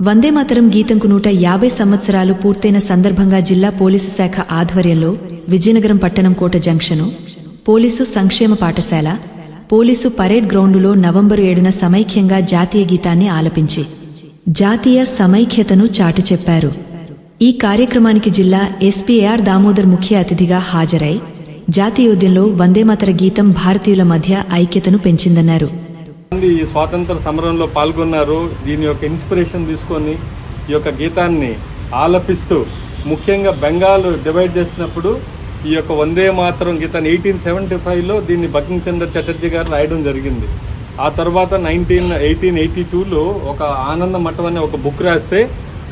వందేమాతరం గీతంకు నూట యాభై సంవత్సరాలు పూర్తయిన సందర్భంగా జిల్లా పోలీసు శాఖ ఆధ్వర్యంలో విజయనగరం పట్టణం కోట జంక్షను పోలీసు సంక్షేమ పాఠశాల పోలీసు పరేడ్ గ్రౌండులో నవంబరు ఏడున సమైక్యంగా జాతీయ గీతాన్ని ఆలపించి జాతీయ సమైక్యతను చాటి చెప్పారు. ఈ కార్యక్రమానికి జిల్లా ఎస్పీఆర్ దామోదర్ ముఖ్య అతిథిగా హాజరై జాతీయోద్యంలో వందేమాతర గీతం భారతీయుల మధ్య ఐక్యతను పెంచిందన్నారు. మంది ఈ స్వాతంత్ర సమరంలో పాల్గొన్నారు. దీని యొక్క ఇన్స్పిరేషన్ తీసుకొని ఈ యొక్క గీతాన్ని ఆలపిస్తూ ముఖ్యంగా బెంగాల్ డివైడ్ చేసినప్పుడు ఈ యొక్క వందే మాత్రం గీతాన్ని ఎయిటీన్ సెవెంటీ ఫైవ్లో దీన్ని బకింగ్ చంద్ర చటర్జీ గారు రాయడం జరిగింది. ఆ తర్వాత నైన్టీన్ ఎయిటీన్ ఎయిటీ టూలో ఒక ఆనంద మఠం అనే ఒక బుక్ రాస్తే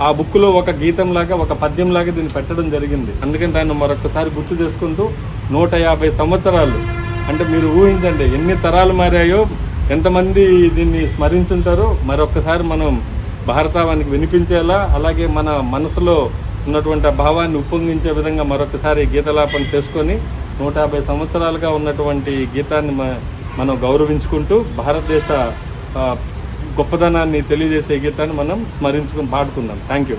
ఆ బుక్లో ఒక గీతంలాగా ఒక పద్యంలాగా దీన్ని పెట్టడం జరిగింది. అందుకని దాన్ని మరొకసారి గుర్తు చేసుకుంటూ నూట యాభై సంవత్సరాలు అంటే మీరు ఊహించండి ఎన్ని తరాలు మారాయో ఎంతమంది దీన్ని స్మరించుంటారో మరొకసారి మనం భారతావానికి వినిపించేలా అలాగే మన మనసులో ఉన్నటువంటి భావాన్ని ఉప్పొంగించే విధంగా మరొకసారి గీతలాపన చేసుకొని నూట యాభై సంవత్సరాలుగా ఉన్నటువంటి గీతాన్ని మ- మనం గౌరవించుకుంటూ భారతదేశ గొప్పదనాన్ని తెలియజేసే గీతాన్ని మనం స్మరించుకుని పాడుకుందాం. Thank you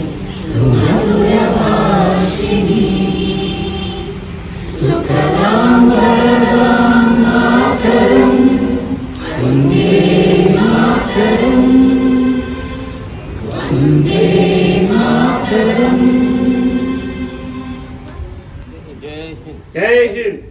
Jai